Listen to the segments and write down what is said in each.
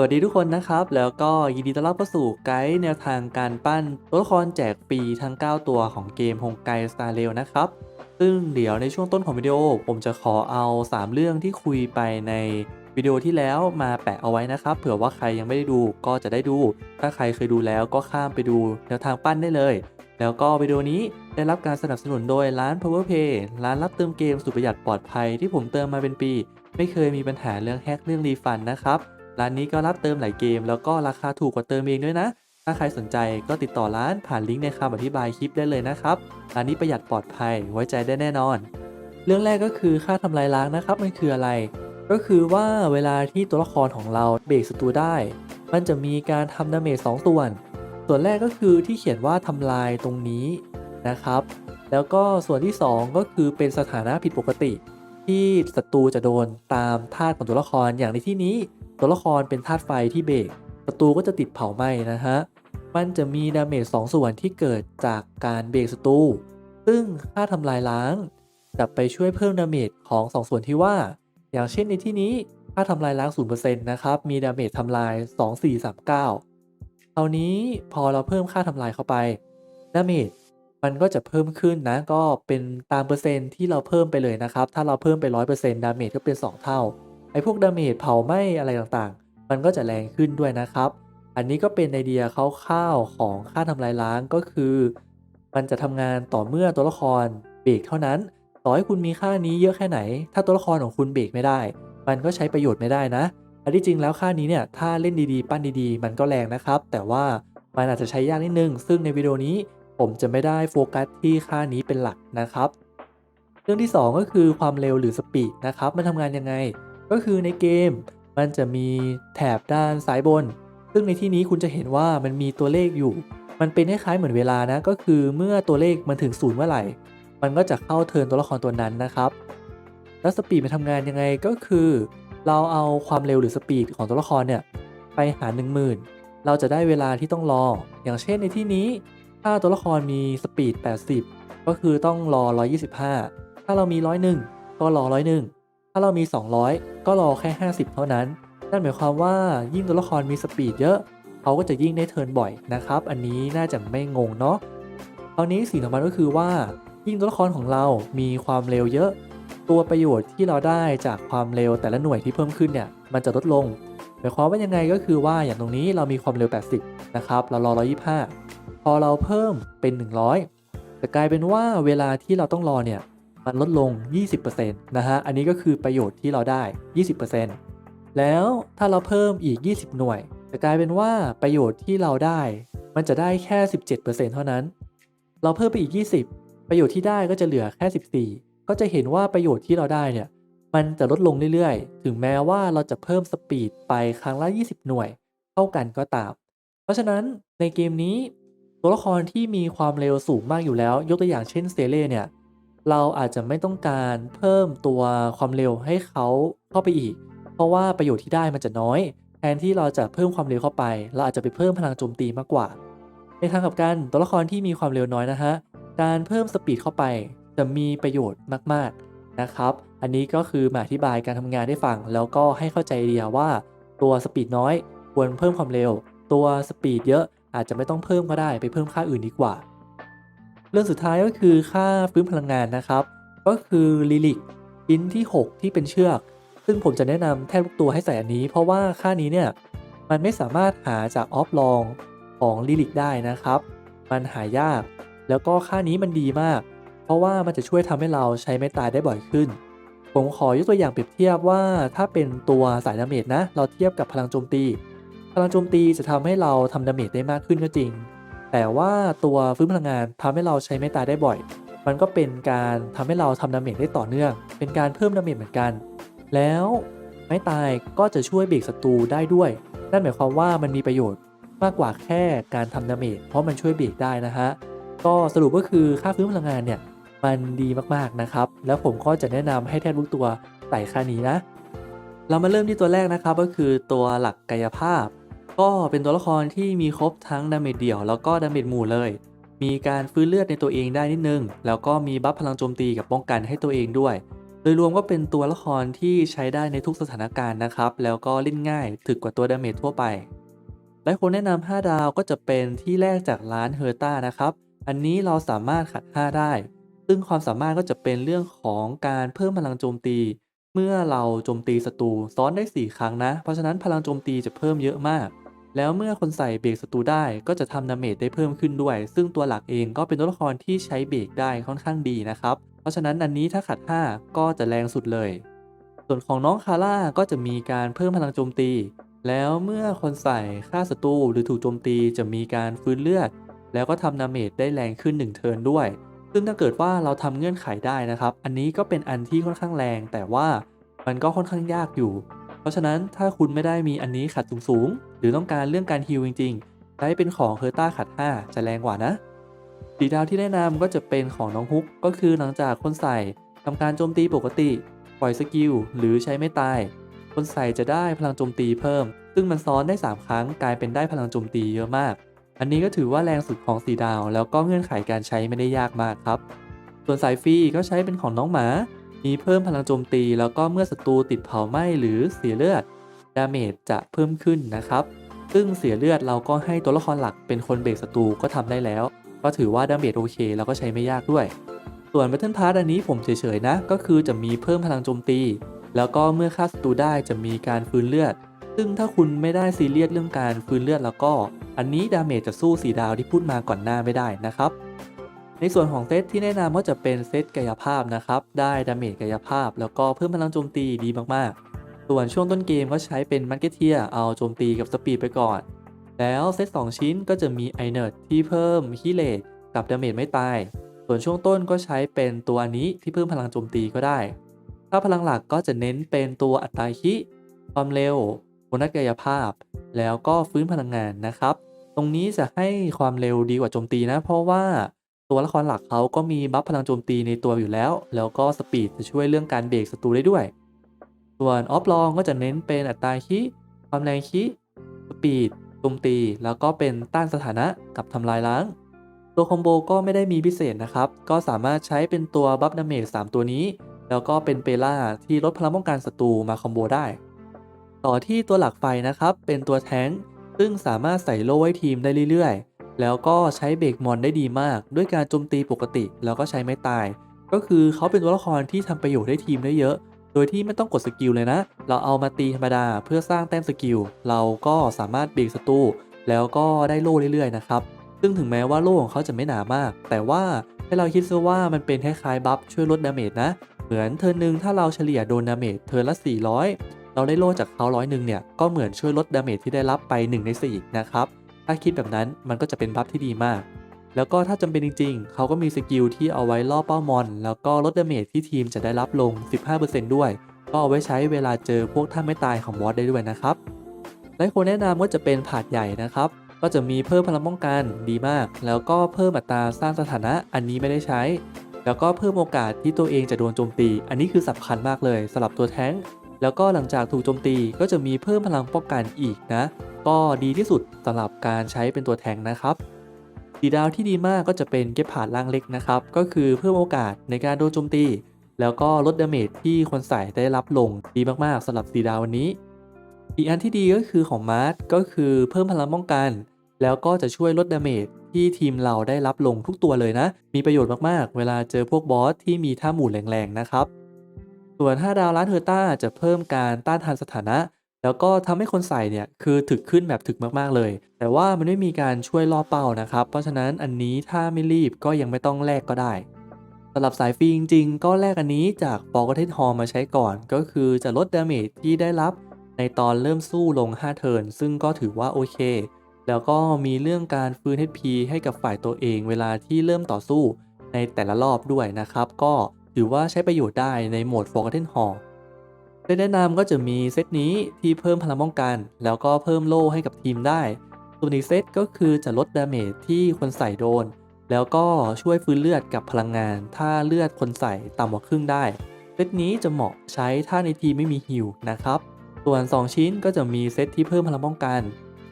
สวัสดีทุกคนนะครับ แล้วก็ยินดีต้อนรับเข้าสู่ไกด์แนวทางการปั้นตัวละครแจกฟรีทั้ง 9 ตัวของเกมฮงไกสตาร์เรลนะครับ ซึ่งเดี๋ยวในช่วงต้นของวิดีโอ ผมจะขอเอา 3 เรื่องที่คุยไปในวิดีโอที่แล้วมาแปะเอาไว้นะครับ เผื่อว่าใครยังไม่ได้ดูก็จะได้ดู ถ้าใครเคยดูแล้วก็ข้ามไปดูแนวทางปั้นได้เลย แล้วก็วิดีโอนี้ได้รับการสนับสนุนโดยร้าน PowerPay ร้านรับเติมเกมสุดประหยัดปลอดภัยที่ผมเติมมาเป็นปี ไม่เคยมีปัญหาเรื่องแฮกเรื่องรีฟันนะครับ ร้านนี้ก็รับเติมหลายเกม แล้วก็ราคาถูกกว่าเติมเองด้วยนะ ถ้าใครสนใจก็ติดต่อร้านผ่านลิงก์ในคำอธิบายคลิปได้เลยนะครับ ร้านนี้ประหยัดปลอดภัยไว้ใจได้แน่นอน เรื่องแรกก็คือค่าทำลายล้างนะครับ มันคืออะไร ก็คือว่าเวลาที่ตัวละครของเราเบรกศัตรูได้ มันจะมีการทำดาเมจสองส่วน ส่วนแรกก็คือที่เขียนว่าทำลายตรงนี้นะครับ แล้วก็ส่วนที่ 2 ก็คือเป็นสถานะผิดปกติ ที่ศัตรูจะโดนตามธาตุของตัวละครอย่างในที่นี้ตัวละครเป็นธาตุไฟที่เบรกศัตรูก็จะติดเผาไหม้นะฮะมันจะมีดาเมจสองส่วนที่เกิดจากการเบรกศัตรูซึ่งค่าทำลายล้างจะไปช่วยเพิ่มดาเมจของสองส่วนที่ว่า อย่างเช่นในที่นี้ค่าทำลายล้าง 0%นะครับ มีดาเมจทำลาย 2439 คราวนี้พอเราเพิ่มค่าทำลายเข้าไป ดาเมจ มันก็จะเพิ่มขึ้นนะ ก็เป็นตามเปอร์เซ็นต์ที่เราเพิ่มไปเลยนะครับ ถ้าเราเพิ่มไป 100%ดาเมจก็เป็น 2 เท่า ไอ้พวกดาเมจเผาไหม้อะไรต่างๆ มันก็จะแรงขึ้นด้วยนะครับ อันนี้ก็เป็นไอเดียคร่าวๆของค่าทำลายล้างก็คือ มันจะทำงานต่อเมื่อตัวละครเบรกเท่านั้น ต่อให้คุณมีค่านี้เยอะแค่ไหน ถ้าตัวละครของคุณเบรกไม่ได้ มันก็ใช้ประโยชน์ไม่ได้นะอันที่จริงแล้วค่านี้เนี่ยถ้าเล่นดีๆ ปั้นดีๆ มันก็แรงนะครับ แต่ว่ามันอาจจะใช้ยากนิดนึง ซึ่งในวิดีโอนี้ ผมจะไม่ได้โฟกัสที่ค่านี้เป็นหลักนะครับ เรื่องที่ 2 ก็คือความเร็วหรือสปีดนะครับมันทำงานยังไง ก็คือในเกมมันจะมีแถบด้านซ้ายบน ซึ่งในที่นี้คุณจะเห็นว่ามันมีตัวเลขอยู่ มันเป็นคล้ายๆเหมือนเวลานะก็คือเมื่อตัวเลขมันถึงศูนย์เมื่อไหร่ มันก็จะเข้าเทิร์นตัวละครตัวนั้นนะครับแล้วสปีดมันทำงานยังไงก็คือ เราเอาความเร็วหรือสปีดของตัวละครเนี่ยไปหาร 10,000 เราจะได้เวลาที่ต้องรอ อย่างเช่นในที่นี้ ถ้าตัวละครมีสปีด 80 ก็คือต้องรอ 125 ถ้าเรามี 101 ก็รอ 101 ถ้าเรามี 200 ก็รอแค่ 50 เท่านั้น นั่นหมายความว่ายิ่งตัวละครมีสปีดเยอะ เขาก็จะยิ่งได้เทิร์นบ่อยนะครับ อันนี้น่าจะไม่งงเนาะคราวนี้สิ่งสำคัญก็คือว่า ยิ่งตัวละครของเรามีความเร็วเยอะ ตัวประโยชน์ที่เราได้จากความเร็วแต่ละหน่วยที่เพิ่มขึ้นเนี่ยมันจะลดลงหมายความว่ายังไงก็คือว่าอย่างตรงนี้เรามีความเร็ว 80 นะครับ เรารอ 125 อเราเพิ่มเป็น 100 จะกลายเป็นว่าเวลาที่เราต้องรอเนี่ย มันลดลง 20%นะฮะ อันนี้ก็คือประโยชน์ที่เราได้ 20%แล้วถ้าเราเพิ่มอีก 20 หน่วย จะกลายเป็นว่าประโยชน์ที่เราได้ มันจะได้แค่ 17%เท่านั้น เราเพิ่มไปอีก 20 ประโยชน์ที่ได้ก็จะเหลือแค่ 14 ก็จะเห็นว่าประโยชน์ที่เราได้เนี่ย มันจะลดลงเรื่อยๆ ถึงแม้ว่าเราจะเพิ่มสปีดไปครั้งละ 20 หน่วย เท่ากันก็ตาม เพราะฉะนั้นในเกมนี้ ตัวละครที่มีความเร็วสูงมากอยู่แล้ว ยกตัวอย่างเช่นเซเล่เนี่ย เราอาจจะไม่ต้องการเพิ่มตัวความเร็วให้เขาเข้าไปอีก เพราะว่าประโยชน์ที่ได้มันจะน้อย แทนที่เราจะเพิ่มความเร็วเข้าไป เราอาจจะไปเพิ่มพลังโจมตีมากกว่า ในทางกลับกันตัวละครที่มีความเร็วน้อยนะฮะ การเพิ่มสปีดเข้าไปจะมีประโยชน์มากๆนะครับ อันนี้ก็คือมาอธิบายการทำงานได้ฟัง แล้วก็ให้เข้าใจไอเดียว่า ตัวสปีดน้อยควรเพิ่มความเร็ว ตัวสปีดเยอะ อาจจะไม่ต้องเพิ่มก็ได้ไปเพิ่มค่าอื่นดีกว่า เรื่องสุดท้ายก็คือค่าฟื้นพลังงานนะครับ ก็คือลิลิกชิ้นที่ 6 ที่เป็นเชือก ซึ่งผมจะแนะนำแทบทุกตัวให้ใส่อันนี้ เพราะว่าค่านี้เนี่ยมันไม่สามารถหาจากออฟลองของลิลิกได้นะครับ มันหายาก แล้วก็ค่านี้มันดีมาก เพราะว่ามันจะช่วยทำให้เราใช้ไม้ตายได้บ่อยขึ้น ผมขอยกตัวอย่างเปรียบเทียบว่าถ้าเป็นตัวสายดาเมจนะ เราเทียบกับพลังโจมตี ลังโจมตีจะทำให้เราทำดาเมจได้มากขึ้นก็จริง แต่ว่าตัวฟื้นพลังงานทำให้เราใช้ไม้ตายได้บ่อย มันก็เป็นการทำให้เราทำดาเมจได้ต่อเนื่อง เป็นการเพิ่มดาเมจเหมือนกัน แล้วไม้ตายก็จะช่วยเบรกศัตรูได้ด้วย นั่นหมายความว่ามันมีประโยชน์มากกว่าแค่การทำดาเมจเพราะมันช่วยเบรกได้นะฮะ ก็สรุปก็คือค่าฟื้นพลังงานเนี่ยมันดีมากๆนะครับ แล้วผมก็จะแนะนำให้แทบทุกตัวใส่ค่านี้นะ เรามาเริ่มที่ตัวแรกนะครับก็คือตัวหลักกายภาพ ก็เป็นตัวละครที่มีครบทั้งดาเมจเดี่ยวแล้วก็ดาเมจหมู่เลย มีการฟื้นเลือดในตัวเองได้นิดนึง แล้วก็มีบัฟพลังโจมตีกับป้องกันให้ตัวเองด้วย โดยรวมก็เป็นตัวละครที่ใช้ได้ในทุกสถานการณ์นะครับ แล้วก็เล่นง่ายถึกกว่าตัวดาเมจทั่วไปและคนแนะนำ5ดาวก็จะเป็นที่แรกจากร้านเฮอร์ต้านะครับ อันนี้เราสามารถขัด 5 ได้ ซึ่งความสามารถก็จะเป็นเรื่องของการเพิ่มพลังโจมตี เมื่อเราโจมตีศัตรูซ้อนได้ 4 ครั้งนะ เพราะฉะนั้นพลังโจมตีจะเพิ่มเยอะมาก แล้วเมื่อคนใส่เบรกศัตรูได้ก็จะทำดาเมจได้เพิ่มขึ้นด้วย ซึ่งตัวหลักเองก็เป็นตัวละครที่ใช้เบรกได้ค่อนข้างดีนะครับ เพราะฉะนั้นอันนี้ถ้าขัด 5 ก็จะแรงสุดเลย ส่วนของน้องคาร่าก็จะมีการเพิ่มพลังโจมตี แล้วเมื่อคนใส่ฆ่าศัตรูหรือถูกโจมตีจะมีการฟื้นเลือด แล้วก็ทำดาเมจได้แรงขึ้น1เทิร์นด้วย ซึ่งถ้าเกิดว่าเราทำเงื่อนไขได้นะครับ อันนี้ก็เป็นอันที่ค่อนข้างแรง แต่ว่ามันก็ค่อนข้างยากอยู่ เพราะฉะนั้นถ้าคุณไม่ได้มีอันนี้ขัดสูงๆ หรือต้องการเรื่องการฮิลจริงๆใช้เป็นของเฮอร์ต้าขัด 5 จะแรงกว่านะสีดาวที่แนะนำก็จะเป็นของน้องฮุก ก็คือหลังจากคนใส่ทำการโจมตีปกติ ปล่อยสกิลหรือใช้ไม่ตาย คนใส่จะได้พลังโจมตีเพิ่ม ซึ่งมันซ้อนได้ 3 ครั้งกลายเป็นได้พลังโจมตีเยอะมาก อันนี้ก็ถือว่าแรงสุดของสีดาว แล้วก็เงื่อนไขการใช้ไม่ได้ยากมากครับ ส่วนสายฟรีก็ใช้เป็นของน้องหมา มีเพิ่มพลังโจมตี แล้วก็เมื่อศัตรูติดเผาไหม้หรือเสียเลือดดาเมจจะเพิ่มขึ้นนะครับ ซึ่งเสียเลือดเราก็ให้ตัวละครหลักเป็นคนเบรกศัตรูก็ทำได้แล้ว ก็ถือว่าดาเมจโอเค แล้วก็ใช้ไม่ยากด้วย ส่วน Battle Pass อันนี้ผมเฉยๆนะ ก็คือจะมีเพิ่มพลังโจมตี แล้วก็เมื่อฆ่าศัตรูได้จะมีการฟื้นเลือด ซึ่งถ้าคุณไม่ได้ซีเรียสเรื่องการฟื้นเลือดแล้วก็ อันนี้ดาเมจจะสู้สีดาวที่พูดมาก่อนหน้าไม่ได้นะครับ ในส่วนของเซตที่แนะนำก็จะเป็นเซตกายภาพนะครับ ได้ดาเมจกายภาพ แล้วก็เพิ่มพลังโจมตีดีมากๆ ส่วนช่วงต้นเกมก็ใช้เป็นมัตเกเทียเอาโจมตีกับสปีดไปก่อน แล้วเซต2 ชิ้นก็จะมีไอเน r ร์ที่เพิ่มฮิเลตกับดาเมจไม่ตาย ส่วนช่วงต้นก็ใช้เป็นตัวนี้ที่เพิ่มพลังโจมตีก็ได้ ถ้าพลังหลักก็จะเน้นเป็นตัวอัตราคิความเร็วโบนัสกายภาพ แล้วก็ฟื้นพลังงานนะครับ ตรงนี้จะให้ความเร็วดีกว่าโจมตีนะ เพราะว่า ตัวละครหลักเขาก็มีบัฟพลังโจมตีในตัวอยู่แล้ว แล้วก็สปีดจะช่วยเรื่องการเบรกศัตรูได้ด้วย ส่วนออฟลองก็จะเน้นเป็นอัตราคิความแรงคิสปีดโจมตี แล้วก็เป็นต้านสถานะกับทำลายล้าง ตัวคอมโบก็ไม่ได้มีพิเศษนะครับ ก็สามารถใช้เป็นตัวบัฟดาเมจ3ตัวนี้ แล้วก็เป็นเปล่าที่ลดพลังป้องกันศัตรูมาคอมโบได้ ต่อที่ตัวหลักไฟนะครับ เป็นตัวแท้งซึ่งสามารถใส่โล่ไว้ทีมได้เรื่อยๆ แล้วก็ใช้เบรกมอนได้ดีมาก ด้วยการโจมตีปกติ แล้วก็ใช้ไม่ตาย ก็คือเขาเป็นตัวละครที่ทำประโยชน์ให้ทีมได้เยอะ โดยที่ไม่ต้องกดสกิลเลยนะ เราเอามาตีธรรมดาเพื่อสร้างแต้มสกิล เราก็สามารถเบรกศัตรูแล้วก็ได้โล่เรื่อยๆนะครับ ซึ่งถึงแม้ว่าโล่ของเขาจะไม่หนามาก แต่ว่าให้เราคิดซะว่ามันเป็นคล้ายๆบัฟช่วยลดดาเมจนะ เหมือนเทิร์นหนึ่งถ้าเราเฉลี่ยโดนดาเมจเทิร์ละ 400 เราได้โล่จากเขาร้อยหนึ่งเนี่ย ก็เหมือนช่วยลดดาเมจที่ได้รับไป 1 ใน 4 นะครับ ถ้าคิดแบบนั้นมันก็จะเป็นบัฟที่ดีมาก แล้วก็ถ้าจำเป็นจริง ๆ เขาก็มีสกิลที่เอาไว้ล่อเป้ามอน แล้วก็ลดดาเมจที่ทีมจะได้รับลง 15%ด้วย ก็เอาไว้ใช้เวลาเจอพวกท่าไม่ตายของบอสได้ด้วยนะครับ และคนแนะนำก็จะเป็นผาดใหญ่นะครับ ก็จะมีเพิ่มพลังป้องกันดีมาก แล้วก็เพิ่มอัตราสร้างสถานะอันนี้ไม่ได้ใช้ แล้วก็เพิ่มโอกาสที่ตัวเองจะโดนโจมตี อันนี้คือสำคัญมากเลยสำหรับตัวแท้งแล้วก็หลังจากถูกโจมตีก็จะมีเพิ่มพลังป้องกันอีกนะ ก็ดีที่สุดสำหรับการใช้เป็นตัวแทงนะครับสีดาวที่ดีมากก็จะเป็นเก็บผ่านล่างเล็กนะครับ ก็คือเพิ่มโอกาสในการโดนโจมตี แล้วก็ลดดาเมจที่คนใส่ได้รับลงดีมากๆสำหรับสีดาววันนี้ อีกอันที่ดีก็คือของมาร์ทก็คือเพิ่มพลังป้องกัน แล้วก็จะช่วยลดดาเมจที่ทีมเราได้รับลงทุกตัวเลยนะ มีประโยชน์มากๆ เวลาเจอพวกบอสที่มีท่าหมู่แรงๆนะครับ ส่วน 5 ดาวร้านเฮอร์ต้าจะเพิ่มการต้านทานสถานะ แล้วก็ทำให้คนใส่เนี่ยคือถึกขึ้นแบบถึกมากๆเลย แต่ว่ามันไม่มีการช่วยล่อเป้านะครับ เพราะฉะนั้นอันนี้ถ้าไม่รีบก็ยังไม่ต้องแลกก็ได้สำหรับสายฟรีจริงๆ ก็แลกอันนี้จากฟอร์กเทนฮอลมาใช้ก่อน ก็คือจะลดดาเมจที่ได้รับในตอนเริ่มสู้ลง 5 เทิร์นซึ่งก็ถือว่าโอเค แล้วก็มีเรื่องการฟื้น HP ให้กับฝ่ายตัวเองเวลาที่เริ่มต่อสู้ในแต่ละรอบด้วยนะครับ ก็ถือว่าใช้ประโยชน์ได้ในโหมด Forgotten Hall เซตแนะนำก็จะมีเซตนี้ที่เพิ่มพลังป้องกัน แล้วก็เพิ่มโล่ให้กับทีมได้ ส่วนอีกเซตก็คือจะลดดาเมจที่คนใส่โดน แล้วก็ช่วยฟื้นเลือดกับพลังงาน ถ้าเลือดคนใส่ต่ำกว่าครึ่งได้ เซตนี้จะเหมาะใช้ถ้าในทีมไม่มีฮิลนะครับ ส่วน 2 ชิ้นก็จะมีเซตที่เพิ่มพลังป้องกัน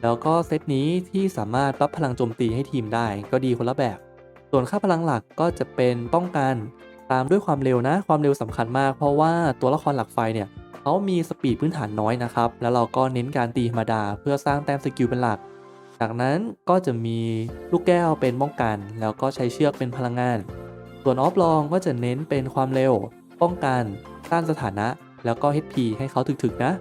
แล้วก็เซตนี้ที่สามารถรับพลังโจมตีให้ทีมได้ ก็ดีคนละแบบ ส่วนค่าพลังหลักก็จะเป็นป้องกัน ตามด้วยความเร็วนะ ความเร็วสำคัญมาก เพราะว่าตัวละครหลักไฟเนี่ย เขามีสปีดพื้นฐานน้อยนะครับ แล้วเราก็เน้นการตีธรรมดาเพื่อสร้างแต้มสกิลเป็นหลัก จากนั้นก็จะมีลูกแก้วเป็นป้องกัน แล้วก็ใช้เชือกเป็นพลังงาน ส่วนออฟลองก็จะเน้นเป็นความเร็ว ป้องกันต้านสถานะ แล้วก็ HP ให้เขาถึกๆนะ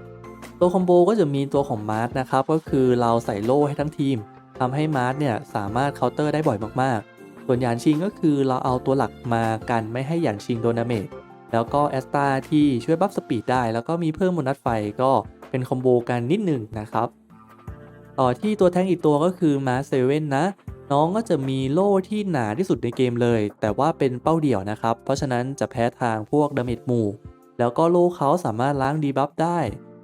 ตัวคอมโบก็จะมีตัวของมาร์ทนะครับ ก็คือเราใส่โล่ให้ทั้งทีมทำให้มาร์ทเนี่ยสามารถเคาน์เตอร์ได้บ่อยมากๆ ส่วนหยานชิงก็คือเราเอาตัวหลักมากันไม่ให้หยานชิงโดนดาเมจ แล้วก็แอสตาที่ช่วยบัฟสปีดได้ แล้วก็มีเพิ่มโบนัสไฟก็เป็นคอมโบกันนิดหนึ่งนะครับ ต่อที่ตัวแท้งอีกตัวก็คือมาเซเว่นนะ น้องก็จะมีโล่ที่หนาที่สุดในเกมเลย แต่ว่าเป็นเป้าเดี่ยวนะครับ เพราะฉะนั้นจะแพ้ทางพวกดาเมจหมู่ แล้วก็โล่เขาสามารถล้างดีบัฟได้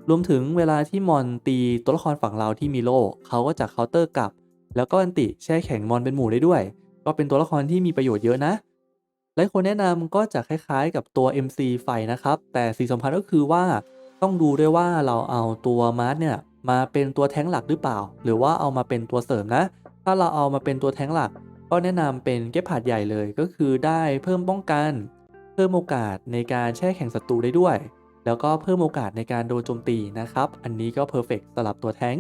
รวมถึงเวลาที่มอนตีตัวละครฝั่งเราที่มีโล่เขาก็จะเคาน์เตอร์กลับ แล้วก็อันติแช่แข็งมอนเป็นหมู่ได้ด้วย ก็เป็นตัวละครที่มีประโยชน์เยอะนะ หลายคนแนะนำก็จะคล้ายๆ กับตัว MC ไฟนะครับ แต่สิ่งสำคัญก็คือว่าต้องดูด้วยว่าเราเอาตัวมาร์ทเนี่ยมาเป็นตัวแท้งหลักหรือเปล่า หรือว่าเอามาเป็นตัวเสริมนะ ถ้าเราเอามาเป็นตัวแท้งหลัก ก็แนะนำเป็นเก็บผาดใหญ่เลยก็คือได้เพิ่มป้องกัน เพิ่มโอกาสในการแช่แข็งศัตรูได้ด้วย แล้วก็เพิ่มโอกาสในการโดนโจมตีนะครับ อันนี้ก็เพอร์เฟกต์สำหรับตัวแท้ง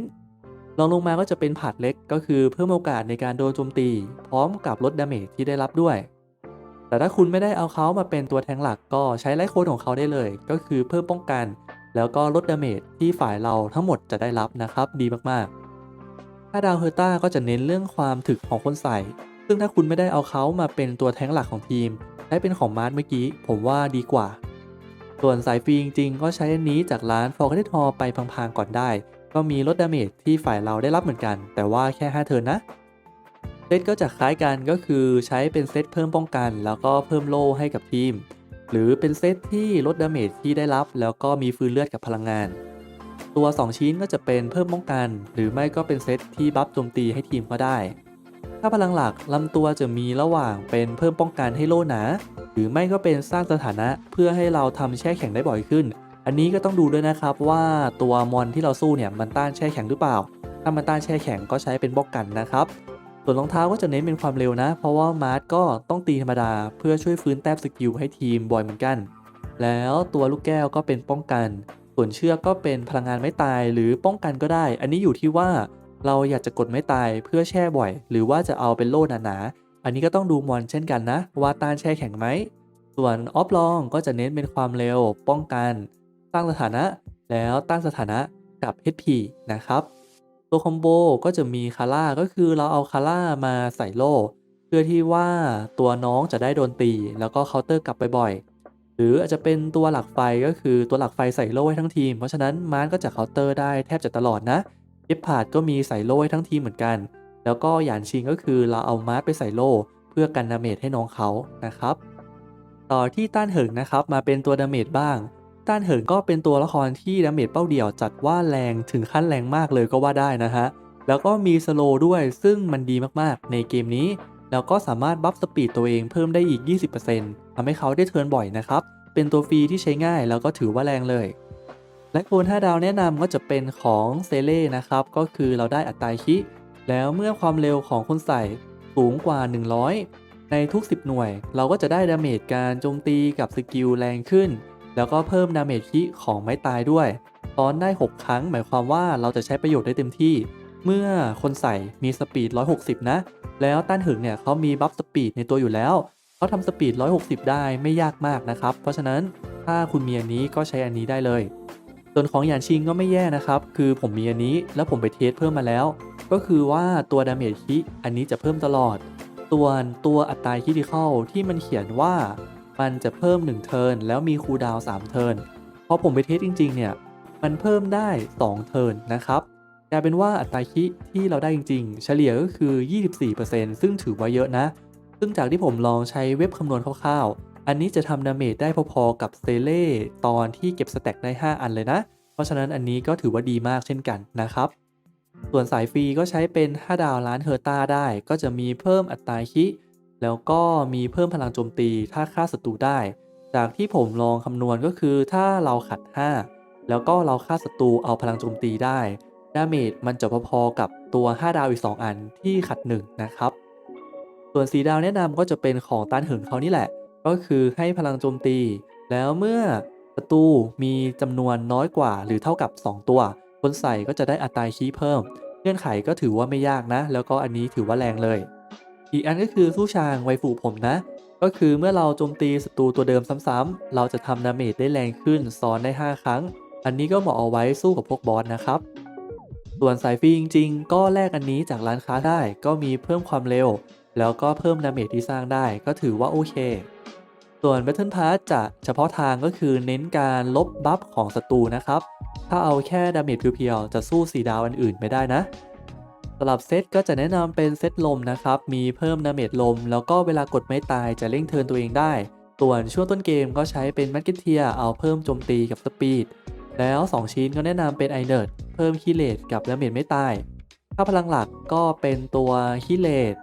รองลงมาก็จะเป็นผาดเล็กก็คือเพิ่มโอกาสในการโดนโจมตี พร้อมกับลดดาเมจที่ได้รับด้วย แต่ถ้าคุณไม่ได้เอาเขามาเป็นตัวแทงหลักก็ใช้ไลท์โค้ดของเขาได้เลย ก็คือเพิ่มป้องกัน แล้วก็ลดดาเมจที่ฝ่ายเราทั้งหมดจะได้รับนะครับ ดีมากๆ ถ้าดาวเฮอร์ต้าก็จะเน้นเรื่องความถึกของคนใส่ ซึ่งถ้าคุณไม่ได้เอาเขามาเป็นตัวแทงหลักของทีมใช้เป็นของมาร์ทเมื่อกี้ ผมว่าดีกว่า ส่วนสายฟรีจริงๆก็ใช้อันนี้จากร้านฟอร์กเททอไปพังๆก่อนได้ ก็มีลดดาเมจที่ฝ่ายเราได้รับเหมือนกัน แต่ว่าแค่5เทิร์นนะ ซตก็จะคล้ายกันก็คือใช้เป็นเซตเพิ่มป้องกัน แล้วก็เพิ่มโล่ให้กับทีม หรือเป็นเซตที่ลดดาเมจที่ได้รับ แล้วก็มีฟื้นเลือดกับพลังงาน ตัว 2 ชิ้นก็จะเป็นเพิ่มป้องกัน หรือไม่ก็เป็นเซตที่บัฟโจมตีให้ทีมก็ได้ ถ้าพลังหลักลำตัวจะมีระหว่างเป็นเพิ่มป้องกันให้โล่หนา หรือไม่ก็เป็นสร้างสถานะเพื่อให้เราทำแช่แข็งได้บ่อยขึ้น อันนี้ก็ต้องดูด้วยนะครับว่าตัวมอนที่เราสู้เนี่ยมันต้านแช่แข็งหรือเปล่า ถ้ามันต้านแช่แข็งก็ใช้เป็นป้องกันนะครับ ส่วนรองเท้าก็จะเน้นเป็นความเร็วนะ เพราะว่ามาร์ทก็ต้องตีธรรมดาเพื่อช่วยฟื้นแต้มสกิลให้ทีมบ่อยเหมือนกัน แล้วตัวลูกแก้วก็เป็นป้องกัน ส่วนเชือกก็เป็นพลังงานไม่ตายหรือป้องกันก็ได้ อันนี้อยู่ที่ว่าเราอยากจะกดไม่ตายเพื่อแช่บ่อย หรือว่าจะเอาเป็นโล่หนาๆอันนี้ก็ต้องดูมอนเช่นกันนะ ว่าต้านแช่แข็งไหม ส่วนออฟลองก็จะเน้นเป็นความเร็ว ป้องกันสร้างสถานะ แล้วต้านสถานะกับ HP นะครับ ตัวคอมโบก็จะมีคาร่าก็คือเราเอาคาร่ามาใส่โล่ เพื่อที่ว่าตัวน้องจะได้โดนตี แล้วก็เคาน์เตอร์กลับไปบ่อยหรืออาจจะเป็นตัวหลักไฟก็คือตัวหลักไฟใส่โล่ให้ทั้งทีม เพราะฉะนั้นมาร์ก็จะเคาน์เตอร์ได้แทบจะตลอดนะเอฟพาดก็มีใส่โล่ให้ทั้งทีมเหมือนกัน แล้วก็หยานชิงก็คือเราเอามาร์ไปใส่โล่เพื่อกันดาเมจให้น้องเขานะครับ ต่อที่ต้านเหิงนะครับมาเป็นตัวดาเมจบ้าง ต้านเหิงก็เป็นตัวละครที่ดาเมจเป้าเดี่ยวจัดว่าแรงถึงขั้นแรงมากเลยก็ว่าได้นะฮะ แล้วก็มีสโลด้วยซึ่งมันดีมากๆ ในเกมนี้ แล้วก็สามารถบัฟสปีดตัวเองเพิ่มได้อีก 20%ทำให้เขาได้เทิร์นบ่อยนะครับ เป็นตัวฟรีที่ใช้ง่ายแล้วก็ถือว่าแรงเลย และโคน5ดาวแนะนำก็จะเป็นของเซเล่นะครับ ก็คือเราได้อัตราคิ แล้วเมื่อความเร็วของคนใส่สูงกว่า 100 ในทุก 10 หน่วย เราก็จะได้ดาเมจการโจมตีกับสกิลแรงขึ้น แล้วก็เพิ่มดาเมจคิของไม้ตายด้วย ตอนได้ 6 ครั้ง หมายความว่าเราจะใช้ประโยชน์ได้เต็มที่ เมื่อคนใส่มีสปีด 160 นะ แล้วต้านหึงเนี่ยเขามีบัฟสปีดในตัวอยู่แล้วเขาทำสปีด 160 ได้ไม่ยากมากนะครับ เพราะฉะนั้นถ้าคุณมีอันนี้ก็ใช้อันนี้ได้เลย ส่วนของหยานชิงก็ไม่แย่นะครับ คือผมมีอันนี้แล้วผมไปเทสเพิ่มมาแล้ว ก็คือว่าตัวดาเมจคิอันนี้จะเพิ่มตลอด ส่วนตัวอัตราคิดิคอลที่มันเขียนว่า มันจะเพิ่ม 1 เทิร์นแล้วมีคูลดาวน์3เทิร์นพอผมไปเทสจริงๆ เนี่ยมันเพิ่มได้ 2 เทิร์นนะครับกลายเป็นว่าอัตราคิที่เราได้จริงๆ เฉลี่ยก็คือ 24%ซึ่งถือว่าเยอะนะ ซึ่งจากที่ผมลองใช้เว็บคำนวณคร่าวๆ อันนี้จะทำดาเมจได้พอๆกับเซเล่ตอนที่เก็บสแต็กได้ 5 อันเลยนะ เพราะฉะนั้นอันนี้ก็ถือว่าดีมากเช่นกันนะครับ ส่วนสายฟรีก็ใช้เป็น 5 ดาวล้านเฮอร์ตาได้ ก็จะมีเพิ่มอัตราคิ แล้วก็มีเพิ่มพลังโจมตีถ้าฆ่าศัตรูได้ จากที่ผมลองคำนวณก็คือถ้าเราขัด 5 แล้วก็เราฆ่าศัตรูเอาพลังโจมตีได้ดาเมจมันจะพอๆกับตัว 5 ดาวอีก 2 อันที่ขัด 1 นะครับ ส่วนสีดาวแนะนำก็จะเป็นของต้านเหิงเขานี่แหละ ก็คือให้พลังโจมตี แล้วเมื่อศัตรูมีจำนวนน้อยกว่าหรือเท่ากับ 2 ตัว คนใส่ก็จะได้อัตราคีย์เพิ่ม เงื่อนไขก็ถือว่าไม่ยากนะ แล้วก็อันนี้ถือว่าแรงเลย อีกอันก็คือสู้ชางไวฟูผมนะ ก็คือเมื่อเราโจมตีศัตรูตัวเดิมซ้ำๆ เราจะทำดาเมจได้แรงขึ้นซ้อนได้ 5 ครั้ง อันนี้ก็เหมาะเอาไว้สู้กับพวกบอสนะครับ ส่วนสายฟรีจริง ๆ ก็แลกอันนี้จากร้านค้าได้ ก็มีเพิ่มความเร็ว แล้วก็เพิ่มดาเมจที่สร้างได้ ก็ถือว่าโอเค ส่วน Battle Pass จะเฉพาะทางก็คือเน้นการลบบัฟของศัตรูนะครับ ถ้าเอาแค่ดาเมจเพียวๆจะสู้4ดาวอันอื่นไม่ได้นะำหรับเซตก็จะแนะนำเป็นเซตลมนะครับ มีเพิ่มดาเมจลม แล้วก็เวลากดไม่ตายจะเร่งเทิร์นตัวเองได้ ส่วนช่วงต้นเกมก็ใช้เป็นแมกเกเทียเอาเพิ่มโจมตีกับสปีด แล้ว 2 ชิ้นก็แนะนำเป็นไอเนิร์ดเพิ่มคีเลตกับดาเมจไม่ตาย ถ้าพลังหลักก็เป็นตัวคีเลต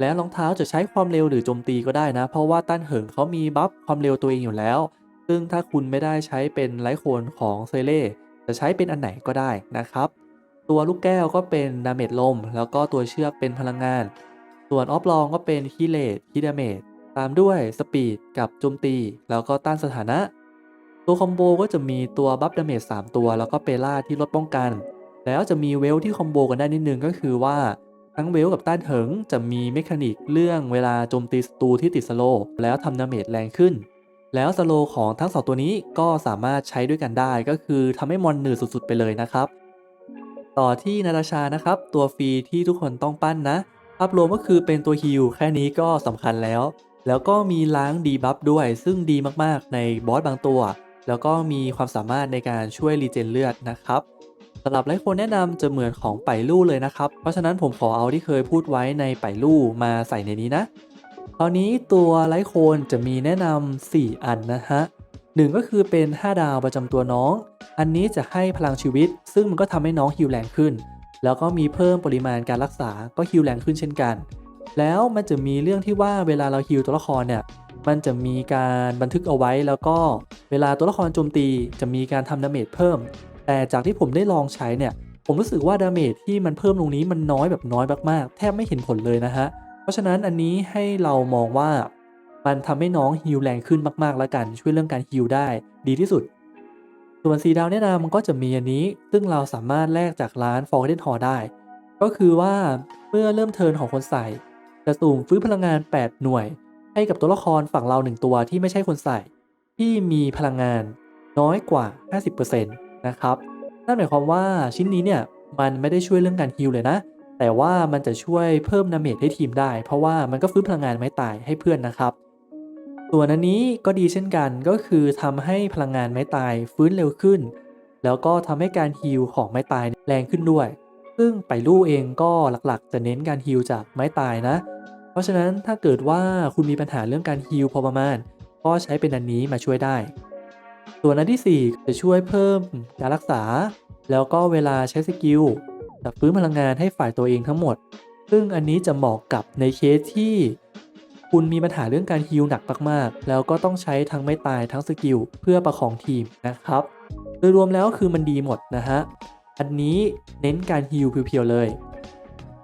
แล้วรองเท้าจะใช้ความเร็วหรือโจมตีก็ได้นะ เพราะว่าต้านเหิงเขามีบัฟความเร็วตัวเองอยู่แล้ว ซึ่งถ้าคุณไม่ได้ใช้เป็นไลท์โคนของเซเล่จะใช้เป็นอันไหนก็ได้นะครับ ตัวลูกแก้วก็เป็นดาเมจลม แล้วก็ตัวเชือกเป็นพลังงาน ส่วนออฟลองก็เป็นคีเลตคีดาเมจตามด้วยสปีดกับโจมตี แล้วก็ต้านสถานะ ตัวคอมโบก็จะมีตัวบัฟดาเมจ3ตัว แล้วก็เปล่าที่ลดป้องกัน แล้วจะมีเวลที่คอมโบกันได้นิดนึงก็คือว่าทั้งเวลกับต้านเหิงจะมีเมคานิกเรื่องเวลาโจมตีศัตรูที่ติดสโลแล้วทำดาเมจแรงขึ้น แล้วสโลของทั้งสองตัวนี้ก็สามารถใช้ด้วยกันได้ก็คือทำให้มอนหนืดสุดๆไปเลยนะครับ ต่อที่นาตาชานะครับ ตัวฟรีที่ทุกคนต้องปั้นนะ ภาพรวมก็คือเป็นตัวฮิลแค่นี้ก็สำคัญแล้ว แล้วก็มีล้างดีบัฟด้วย ซึ่งดีมากๆในบอสบางตัว แล้วก็มีความสามารถในการช่วยรีเจนเลือดนะครับสำหรับหลายคนแนะนำจะเหมือนของไปลู่เลยนะครับ เพราะฉะนั้นผมขอเอาที่เคยพูดไว้ในไปลู่มาใส่ในนี้นะคราวนี้ตัวไลท์โคนจะมีแนะนำ4 อันนะฮะ หนึ่งก็คือเป็น 5 ดาวประจำตัวน้อง อันนี้จะให้พลังชีวิต ซึ่งมันก็ทำให้น้องฮิวแรงขึ้น แล้วก็มีเพิ่มปริมาณการรักษาก็ฮิวแรงขึ้นเช่นกัน แล้วมันจะมีเรื่องที่ว่าเวลาเราฮิวตัวละครเนี่ยมันจะมีการบันทึกเอาไว้แล้วก็เวลาตัวละครโจมตีจะมีการทำดาเมจเพิ่ม แต่จากที่ผมได้ลองใช้เนี่ย ผมรู้สึกว่าดาเมจที่มันเพิ่มตรงนี้มันน้อยแบบน้อยมากๆ แทบไม่เห็นผลเลยนะฮะ เพราะฉะนั้นอันนี้ให้เรามองว่า มันทำให้น้องฮิลแรงขึ้นมากๆแล้วกัน ช่วยเรื่องการฮิลได้ดีที่สุด ส่วนสีดาวแนะนำก็จะมีอันนี้ ซึ่งเราสามารถแลกจากร้าน f o r g o t t e n Hall ได้ ก็คือว่าเมื่อเริ่มเทิร์นของคนใส่ จะสุ่มฟื้นพลังงาน 8 หน่วย ให้กับตัวละครฝั่งเรา1ตัวที่ไม่ใช่คนใส่ ที่มีพลังงานน้อยกว่า 50%นะครับนั่นหมายความว่าชิ้นนี้เนี่ยมันไม่ได้ช่วยเรื่องการฮิลเลยนะแต่ว่ามันจะช่วยเพิ่มดาเมจให้ทีมได้ เพราะว่ามันก็ฟื้นพลังงานไม้ตายให้เพื่อนนะครับ ส่วนอันนี้ก็ดีเช่นกันก็คือทำให้พลังงานไม้ตายฟื้นเร็วขึ้น แล้วก็ทำให้การฮิลของไม้ตายแรงขึ้นด้วย ซึ่งไปลู่เองก็หลักๆ จะเน้นการฮิลจากไม้ตายนะ เพราะฉะนั้นถ้าเกิดว่าคุณมีปัญหาเรื่องการฮิลพอประมาณ ก็ใช้เป็นอันนี้มาช่วยได้ ส่วนอันที่ 4 จะช่วยเพิ่มการรักษา แล้วก็เวลาใช้สกิลจะฟื้นพลังงานให้ฝ่ายตัวเองทั้งหมด ซึ่งอันนี้จะเหมาะกับในเคสที่ คุณมีปัญหาเรื่องการฮิลหนักมากๆ แล้วก็ต้องใช้ทั้งไม่ตายทั้งสกิลเพื่อประคองทีมนะครับ โดยรวมแล้วคือมันดีหมดนะฮะ อันนี้เน้นการฮิลเพียวๆเลย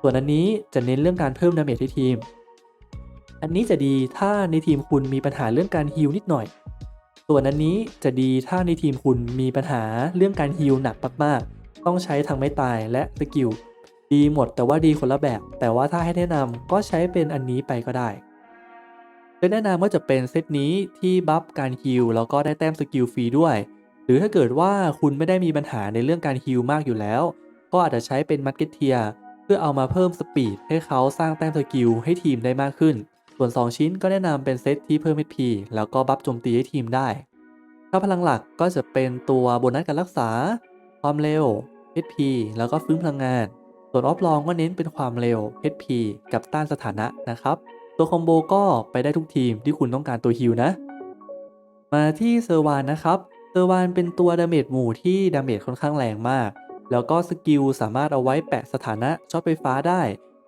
ส่วนอันนี้จะเน้นเรื่องการเพิ่มดาเมจให้ทีม อันนี้จะดีถ้าในทีมคุณมีปัญหาเรื่องการฮิลนิดหน่อย ส่วนอันนี้จะดีถ้าในทีมคุณมีปัญหาเรื่องการฮิลหนักมากๆ ต้องใช้ทั้งไม่ตายและสกิลดีหมดแต่ว่าดีคนละแบบ แต่ว่าถ้าให้แนะนำก็ใช้เป็นอันนี้ไปก็ได้ ยแนะนำว่าจะเป็นเซตนี้ที่บัฟการฮิลแล้วก็ได้แต้มสกิลฟรีด้วย หรือถ้าเกิดว่าคุณไม่ได้มีปัญหาในเรื่องการฮิลมากอยู่แล้ว ก็อาจจะใช้เป็นมัตเก็ตเทียเพื่อเอามาเพิ่มสปีดให้เขาสร้างแต้มสกิลให้ทีมได้มากขึ้น ส่วน 2 ชิ้นก็แนะนำเป็นเซตที่เพิ่ม HP แล้วก็บัฟโจมตีให้ทีมได้ ถ้าพลังหลักก็จะเป็นตัวโบนัสการรักษา ความเร็ว HP แล้วก็ฟื้นพลังงาน ส่วนออฟลองก็เน้นเป็นความเร็ว HP กับต้านสถานะนะครับ ตัวคอมโบก็ไปได้ทุกทีมที่คุณต้องการตัวฮิลนะ มาที่เซอร์วานนะครับ เซอร์วานเป็นตัวดาเมจหมู่ที่ดาเมจค่อนข้างแรงมาก แล้วก็สกิลสามารถเอาไว้แปะสถานะช็อตไฟฟ้าได้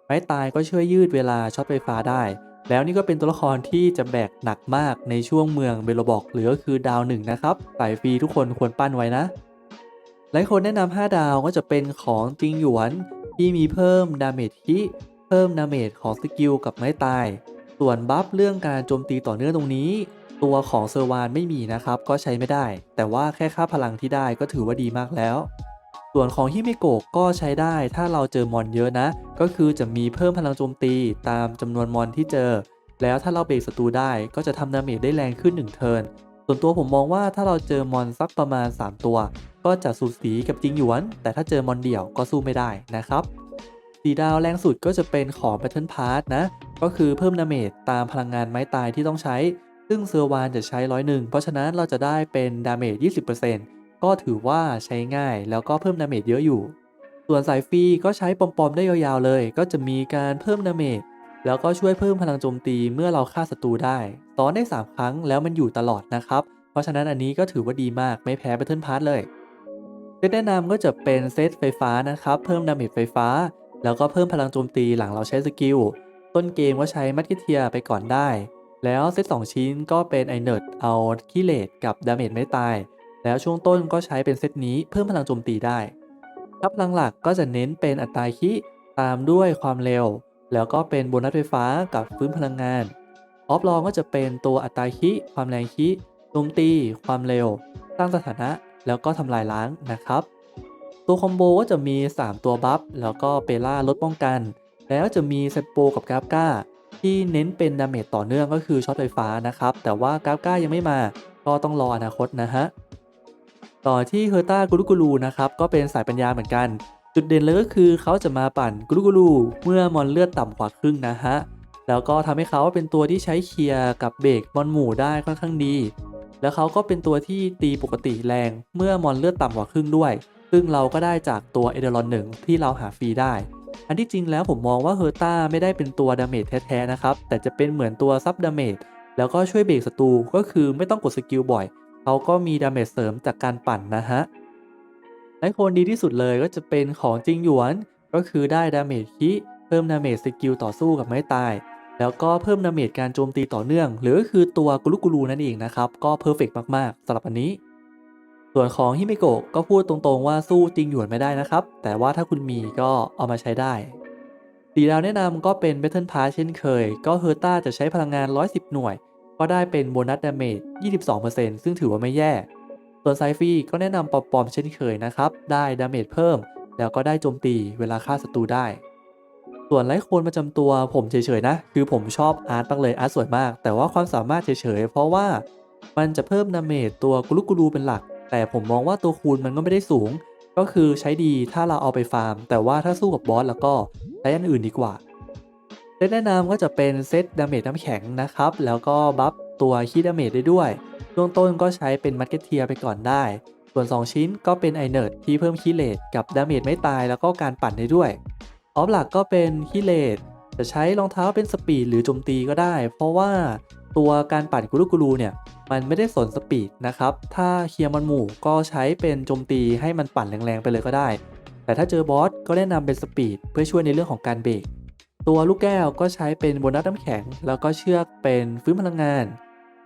ไม้ตายก็ช่วยยืดเวลาช็อตไฟฟ้าได้ แล้วนี่ก็เป็นตัวละครที่จะแบกหนักมากในช่วงเมืองเบโลบอกหรือก็คือดาวหนึ่งนะครับสายฟรีทุกคนควรปั้นไว้นะ หลายคนแนะนำ5ดาวก็จะเป็นของจิงหยวนที่มีเพิ่มดาเมจที่ เพิ่มดาเมจของสกิลกับไม้ตาย ส่วนบัฟเรื่องการโจมตีต่อเนื่องตรงนี้ ตัวของเซอร์วานไม่มีนะครับ ก็ใช้ไม่ได้ แต่ว่าแค่ค่าพลังที่ได้ก็ถือว่าดีมากแล้ว ส่วนของฮิเมโกะก็ใช้ได้ ถ้าเราเจอมอนเยอะนะ ก็คือจะมีเพิ่มพลังโจมตีตามจำนวนมอนที่เจอ แล้วถ้าเราเบรกศัตรูได้ก็จะทำดาเมจได้แรงขึ้น1เทิร์นส่วนตัวผมมองว่าถ้าเราเจอมอนสักประมาณ 3 ตัว ก็จะสูสีกับจิงหยวน แต่ถ้าเจอมอนเดี่ยวก็สู้ไม่ได้นะครับ สีดาวแรงสุดก็จะเป็นของ Battle Pass นะ ก็คือเพิ่มดาเมจตามพลังงานไม้ตายที่ต้องใช้ ซึ่งเซอร์วานจะใช้ร้อยหนึ่งเพราะฉะนั้นเราจะได้เป็นดาเมจ20%ก็ถือว่าใช้ง่ายแล้วก็เพิ่มดาเมจเยอะอยู่ ส่วนสายฟรีก็ใช้ปอมๆได้ยาวๆเลย ก็จะมีการเพิ่มดาเมจแล้วก็ช่วยเพิ่มพลังโจมตีเมื่อเราฆ่าศัตรูได้ซ้อนได้ 3 ครั้งแล้วมันอยู่ตลอดนะครับ เพราะฉะนั้นอันนี้ก็ถือว่าดีมากไม่แพ้ Battle Pass เลยเซตแนะนำก็จะเป็นเซตไฟฟ้านะครับ เพิ่มดาเมจไฟฟ้า แล้วก็เพิ่มพลังโจมตีหลังเราใช้สกิล ต้นเกมก็ใช้มัดกิเทียไปก่อนได้ แล้วเซต2ชิ้นก็เป็นไอเนิร์ดเอาคิเลตกับดาเมจไม่ตาย แล้วช่วงต้นก็ใช้เป็นเซตนี้เพิ่มพลังโจมตีได้ทับพลังหลักก็จะเน้นเป็นอัตราคิตามด้วยความเร็ว แล้วก็เป็นโบนัสไฟฟ้ากับฟื้นพลังงาน ออฟลองก็จะเป็นตัวอัตราคิความแรงคิโจมตี ความเร็ว สร้างสถานะ แล้วก็ทำลายล้างนะครับ ตัวคอมโบก็จะมี 3 ตัวบัฟแล้วก็เปล่าลดป้องกัน แล้วจะมีเซปโปกับกราฟก้า ที่เน้นเป็นดาเมจต่อเนื่องก็คือช็อตไฟฟ้านะครับ แต่ว่ากราฟก้ายังไม่มาก็ต้องรออนาคตนะฮะต่อที่เฮอร์ต้ากุลุกุลูนะครับก็เป็นสายปัญญาเหมือนกัน จุดเด่นเลยก็คือเขาจะมาปั่นกุลุกุลูเมื่อมอนเลือดต่ำกว่าครึ่งนะฮะแล้วก็ทำให้เขาเป็นตัวที่ใช้เคลียร์กับเบรกมอนหมู่ได้ค่อนข้างดี แล้วเขาก็เป็นตัวที่ตีปกติแรงเมื่อมอนเลือดต่ำกว่าครึ่งด้วย ซึ่งเราก็ได้จากตัวเอเดรอนหนึ่งที่เราหาฟรีได้ อันที่จริงแล้วผมมองว่าเฮอร์ต้าไม่ได้เป็นตัวดาเมจแท้ๆนะครับ แต่จะเป็นเหมือนตัวซับดาเมจแล้วก็ช่วยเบรกศัตรูก็คือไม่ต้องกดสกิลบ่อย เขาก็มีดาเมจเสริมจากการปั่นนะฮะและคนดีที่สุดเลยก็จะเป็นของจริงหยวน ก็คือได้ดาเมจคิเพิ่มดาเมจสกิลต่อสู้กับไม้ตาย แล้วก็เพิ่มดาเมจการโจมตีต่อเนื่อง หรือก็คือตัวกุลุกุลูนั่นเองนะครับ ก็เพอร์เฟกมาก ๆสำหรับอันนี้ ส่วนของฮิเมโกะก็พูดตรงๆว่าสู้จริงหยวนไม่ได้นะครับ แต่ว่าถ้าคุณมีก็เอามาใช้ได้สีดาวแนะนำก็เป็น Battle Pass เช่นเคย ก็เฮอร์ต้าจะใช้พลังงาน 110 หน่วย ก็ได้เป็นโบนัสดาเมจ 22%ซึ่งถือว่าไม่แย่ ส่วนไซฟีก็แนะนำปอมๆเช่นเคยนะครับ ได้ดาเมจเพิ่ม แล้วก็ได้โจมตีเวลาฆ่าศัตรูได้ ส่วนไลท์โคนประจำตัวผมเฉยๆนะ คือผมชอบอาร์ตมากเลยอาร์ตสวยมาก แต่ว่าความสามารถเฉยๆเพราะว่ามันจะเพิ่มดาเมจตัวกุลุกุลูเป็นหลัก แต่ผมมองว่าตัวคูณมันก็ไม่ได้สูง ก็คือใช้ดีถ้าเราเอาไปฟาร์ม แต่ว่าถ้าสู้กับบอสแล้วก็ใช้อันอื่นดีกว่าเซตแนะนำก็จะเป็นเซตดาเมจน้ำแข็งนะครับ แล้วก็บัฟตัวคีดาเมจได้ด้วยช่วงต้นก็ใช้เป็นมัดเก็ตเทียไปก่อนได้ ส่วน 2 ชิ้นก็เป็นไอเนิร์ดที่เพิ่มคีเลตกับดาเมจไม่ตายแล้วก็การปั่นได้ด้วย ออฟหลักก็เป็นคีเลต จะใช้รองเท้าเป็นสปีดหรือโจมตีก็ได้ เพราะว่าตัวการปั่นกุลุกุลูเนี่ยมันไม่ได้สนสปีดนะครับ ถ้าเคลียร์มันหมู่ก็ใช้เป็นโจมตีให้มันปั่นแรงๆไปเลยก็ได้ แต่ถ้าเจอบอสก็แนะนำเป็นสปีดเพื่อช่วยในเรื่องของการเบรก ตัวลูกแก้วก็ใช้เป็นโบนัสน้ำแข็ง แล้วก็เชือกเป็นฟื้นพลังงาน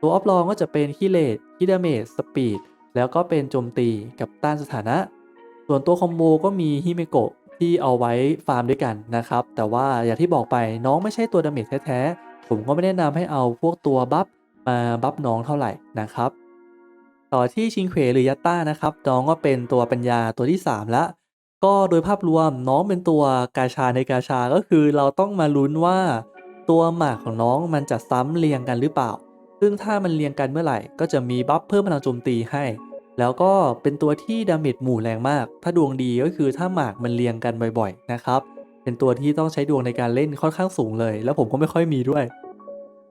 ตัวออฟลองก็จะเป็นคีเลตคีดาเมจสปีดแล้วก็เป็นโจมตีกับต้านสถานะ ส่วนตัวคอมโบก็มีฮิเมโกะ ที่เอาไว้ฟาร์มด้วยกันนะครับ แต่ว่าอย่างที่บอกไปน้องไม่ใช่ตัวดาเมจแท้ๆ ผมก็ไม่แนะนำให้เอาพวกตัวบัฟมาบัฟน้องเท่าไหร่นะครับ ต่อที่ชิงเขวหรือยัตต้านะครับน้องก็เป็นตัวปัญญาตัวที่3แล้วก็โดยภาพรวมน้องเป็นตัวกาชาในกาชาก็คือเราต้องมาลุ้นว่า ตัวหมากของน้องมันจะซ้ำเรียงกันหรือเปล่า ซึ่งถ้ามันเรียงกันเมื่อไหร่ ก็จะมีบัฟเพิ่มพลังโจมตีให้ แล้วก็เป็นตัวที่ดาเมจหมู่แรงมาก ถ้าดวงดีก็คือถ้าหมากมันเรียงกันบ่อยๆนะครับ เป็นตัวที่ต้องใช้ดวงในการเล่นค่อนข้างสูงเลย แล้วผมก็ไม่ค่อยมีด้วย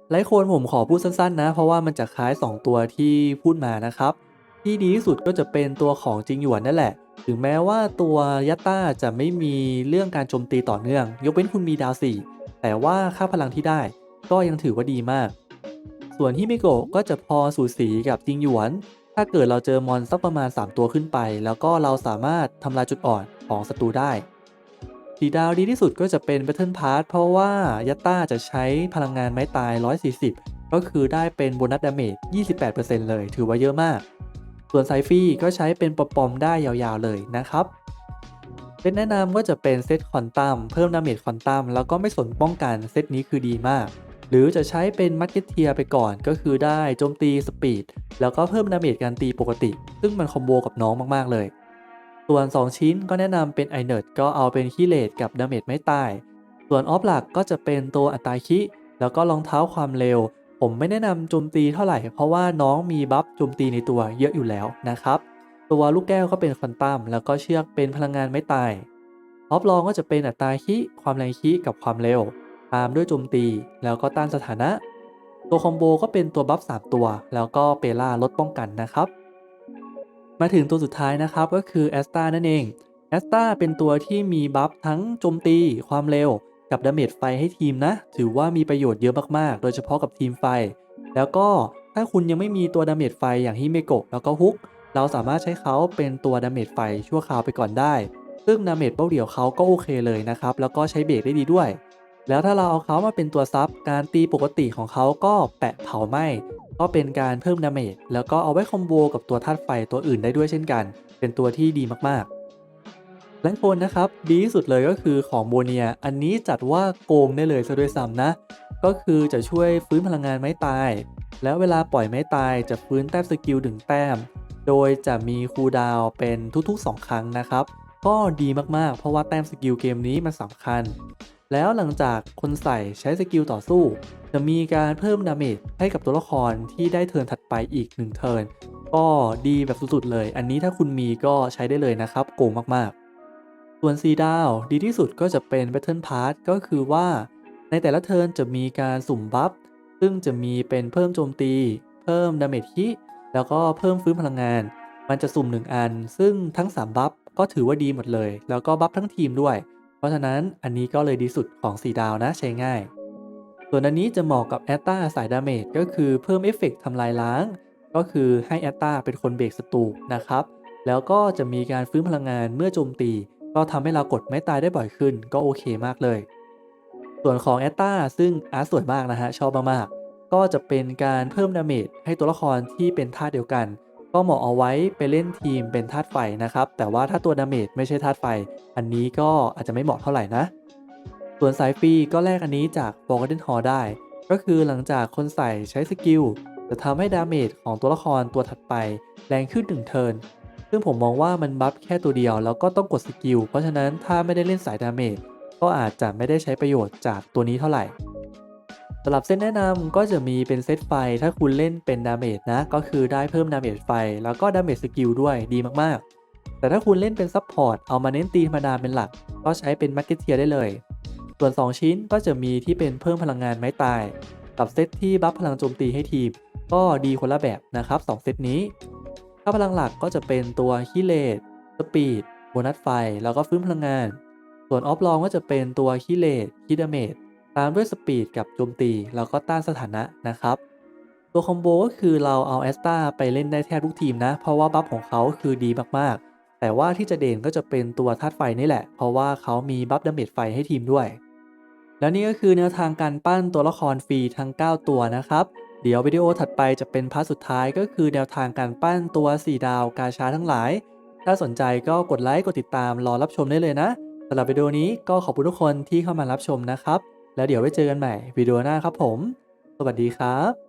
ไลท์โคนผมขอพูดสั้นๆนะ เพราะว่ามันจะคล้าย 2 ตัวที่พูดมานะครับ ที่ดีที่สุดก็จะเป็นตัวของจริงหยวนนั่นแหละ ถึงแม้ว่าตัวยัตต้าจะไม่มีเรื่องการโจมตีต่อเนื่อง ยกเว้นคุณมีดาวสี่แต่ว่าค่าพลังที่ได้ ก็ยังถือว่าดีมาก ส่วนฮิเมโกะก็จะพอสูสีกับจริงหยวน ถ้าเกิดเราเจอมอนสักประมาณ 3 ตัวขึ้นไป แล้วก็เราสามารถทำลายจุดอ่อนของศัตรูได้สีดาวดีที่สุดก็จะเป็น Battle Pass เพราะว่ายัตต้าจะใช้พลังงานไม้ตาย 140 ก็คือได้เป็นโบนัสดาเมจ 28%เลย ถือว่าเยอะมาก ส่วนไซฟี่ก็ใช้เป็นปอมได้ยาวๆเลยนะครับเซตแนะนำก็จะเป็นเซตคอนตัมเพิ่มดาเมจคอนตัมแล้วก็ไม่สนป้องกันเซตนี้คือดีมาก หรือจะใช้เป็นมั k เก็ตเทียไปก่อนก็คือได้โจมตีสปีดแล้วก็เพิ่มดาเมจการตีปกติ ซึ่งมันคอมโบกับน้องมากๆเลย ส่วน 2 ชิ้นก็แนะนำเป็นไอเนิร์ดก็เอาเป็นขี้เลดกับดาเมจไม่ตาย ส่วนออฟหลักก็จะเป็นตัวอัตราคิแล้วก็รองเท้าความเร็ว ผมไม่แนะนำโจมตีเท่าไหร่ เพราะว่าน้องมีบัฟโจมตีในตัวเยอะอยู่แล้วนะครับตัวลูกแก้วก็เป็นควอนตัมแล้วก็เชือกเป็นพลังงานไม่ตายออฟรองก็จะเป็นอัตราคิความแรงคิกับความเร็ว ตามด้วยโจมตี แล้วก็ต้านสถานะ ตัวคอมโบก็เป็นตัวบัฟ3ตัว แล้วก็เปล่าลดป้องกันนะครับ มาถึงตัวสุดท้ายนะครับก็คือแอสตานั่นเองแอสตาเป็นตัวที่มีบัฟทั้งโจมตี ความเร็ว กับดาเมจไฟให้ทีมนะ ถือว่ามีประโยชน์เยอะมากๆ โดยเฉพาะกับทีมไฟ แล้วก็ถ้าคุณยังไม่มีตัวดาเมจไฟอย่างฮิเมโกะแล้วก็ฮุก เราสามารถใช้เขาเป็นตัวดาเมจไฟชั่วคราวไปก่อนได้ ซึ่งดาเมจเป้าเดี่ยวเขาก็โอเคเลยนะครับ แล้วก็ใช้เบรกได้ดีด้วย แล้วถ้าเราเอาเขามาเป็นตัวซับการตีปกติของเขาก็แปะเผาไหม้ก็เป็นการเพิ่มดาเมจแล้วก็เอาไว้คอมโบกับตัวธาตุไฟตัวอื่นได้ด้วยเช่นกัน เป็นตัวที่ดีมากๆและคนนะครับ ดีที่สุดเลยก็คือของโบเนีย อันนี้จัดว่าโกงได้เลยซะด้วยซ้ำนะ ก็คือจะช่วยฟื้นพลังงานไม้ตาย แล้วเวลาปล่อยไม้ตายจะฟื้นแต้มสกิลถึงแต้ม โดยจะมีคูลดาวเป็นทุกๆ 2 ครั้งนะครับ ก็ดีมากๆ เพราะว่าแต้มสกิลเกมนี้มันสำคัญ แล้วหลังจากคนใส่ใช้สกิลต่อสู้ จะมีการเพิ่มดาเมจให้กับตัวละครที่ได้เทิร์นถัดไปอีก1เทิร์นก็ดีแบบสุดๆเลย อันนี้ถ้าคุณมีก็ใช้ได้เลยนะครับ โกงมากๆ ส่วน 4 ดาวดีที่สุดก็จะเป็น Battle Pass ก็คือว่า ในแต่ละเทิร์นจะมีการสุ่มบัฟ ซึ่งจะมีเป็นเพิ่มโจมตี เพิ่มดาเมจฮิแล้วก็เพิ่มฟื้นพลังงาน มันจะสุ่ม 1 อัน ซึ่งทั้ง 3 บัฟก็ถือว่าดีหมดเลย แล้วก็บัฟทั้งทีมด้วย เพราะฉะนั้นอันนี้ก็เลยดีสุดของ 4 ดาวนะใช้ง่าย ส่วนอันนี้จะเหมาะกับแอตตาสายดาเมจก็คือเพิ่มเอฟเฟกต์ทำลายล้าง ก็คือให้แอตตาเป็นคนเบรกศัตรูนะครับ แล้วก็จะมีการฟื้นพลังงานเมื่อโจมตี ก็ทำให้เรากดไม่ตายได้บ่อยขึ้น ก็โอเคมากเลย ส่วนของแอตตาซึ่งอาร์ตสวยมากนะฮะชอบมากๆก็จะเป็นการเพิ่มดาเมจให้ตัวละครที่เป็นธาเดียวกัน ก็เหมาะเอาไว้ไปเล่นทีมเป็นธาตุไฟนะครับ แต่ว่าถ้าตัวดาเมจไม่ใช่ธาตุไฟ อันนี้ก็อาจจะไม่เหมาะเท่าไหร่นะ ส่วนสายฟรีก็แลกอันนี้จาก Forgotten Hall ได้ ก็คือหลังจากคนใส่ใช้สกิลจะทำให้ดาเมจของตัวละครตัวถัดไป แรงขึ้น1เทิร์นซึ่งผมมองว่ามันบัฟแค่ตัวเดียวแล้วก็ต้องกดสกิลเพราะฉะนั้นถ้าไม่ได้เล่นสายดาเมจก็อาจจะไม่ได้ใช้ประโยชน์จากตัวนี้เท่าไหร่ สำหรับเซตแนะนำก็จะมีเป็นเซตไฟ ถ้าคุณเล่นเป็นดาเมจนะ ก็คือได้เพิ่มดาเมจไฟ แล้วก็ดาเมจสกิลด้วยดีมากๆ แต่ถ้าคุณเล่นเป็นซับพอร์ตเอามาเน้นตีธรรมดาเป็นหลัก ก็ใช้เป็นมาร์เก็ตเทียได้เลย ส่วน 2 ชิ้นก็จะมีที่เป็นเพิ่มพลังงานไม้ตาย กับเซตที่บัฟพลังโจมตีให้ทีม ก็ดีคนละแบบนะครับ2เซตนี้ ถ้าพลังหลักก็จะเป็นตัวฮิเลดสปีดโบนัสไฟ แล้วก็ฟื้นพลังงาน ส่วนออฟลองก็จะเป็นตัวฮิเลดฮิดาเมจ ตามด้วยสปีดกับโจมตีแล้วก็ต้านสถานะนะครับ ตัวคอมโบก็คือเราเอาแอสตาไปเล่นได้แทบทุกทีมนะ เพราะว่าบัฟของเขาคือดีมากๆ แต่ว่าที่จะเด่นก็จะเป็นตัวธาตุไฟนี่แหละ เพราะว่าเขามีบัฟดาเมจไฟให้ทีมด้วย แล้วนี่ก็คือแนวทางการปั้นตัวละครฟรีทั้ง 9 ตัวนะครับเดี๋ยววิดีโอถัดไปจะเป็นพาร์ทสุดท้ายก็คือแนวทางการปั้นตัว 4 ดาวกาชาทั้งหลาย ถ้าสนใจก็กดไลค์กดติดตามรอรับชมได้เลยนะสำหรับวิดีโอนี้ก็ขอบคุณทุกคนที่เข้ามารับชมนะครับ แล้วเดี๋ยวไว้เจอกันใหม่วิดีโอหน้าครับผม สวัสดีครับ